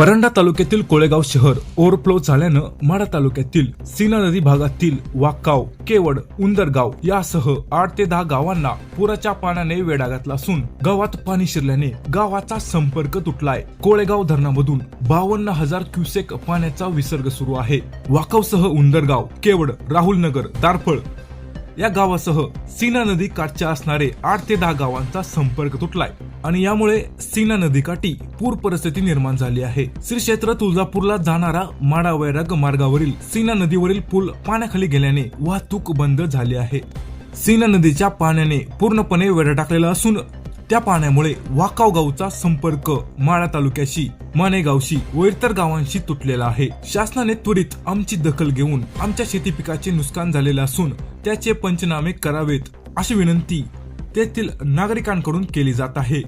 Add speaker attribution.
Speaker 1: परंडा तालुक्यातील कोळेगाव शहर ओव्हरफ्लो झाल्यानं माडा तालुक्यातील सीना नदी भागातील वाकाव केवड उंदरगाव यासह आठ ते दहा गावांना पुराच्या पाण्याने वेढा घातला असून गावात पाणी शिरल्याने गावाचा संपर्क तुटलाय. कोळेगाव धरणामधून बावन्न हजार क्युसेक पाण्याचा विसर्ग सुरू आहे. वाकावसह उंदरगाव केवड राहुलनगर दारफळ या गावासह सीना नदी काठच्या असणारे आठ ते दहा गावांचा संपर्क तुटलाय. आणि यामुळे सीना नदीकाठी पूर परिस्थिती निर्माण झाली आहे. श्री क्षेत्र तुळजापूरला जाणारा माडा वैराग मार्गावरील सीना नदीवरील पूल पाण्याखाली गेल्याने वाहतूक बंद झाली आहे. सीना नदीच्या पाण्याने पूर्णपणे वेढा टाकलेला असून त्या पाण्यामुळे वाकाव गावचा संपर्क माळा तालुक्याशी मानेगावशी व इतर गावांशी तुटलेला आहे. शासनाने त्वरित आमची दखल घेऊन आमच्या शेती पिकाचे नुकसान झालेले असून त्याचे पंचनामे करावेत अशी विनंती तेथील नागरिकांकडून केली जात आहे.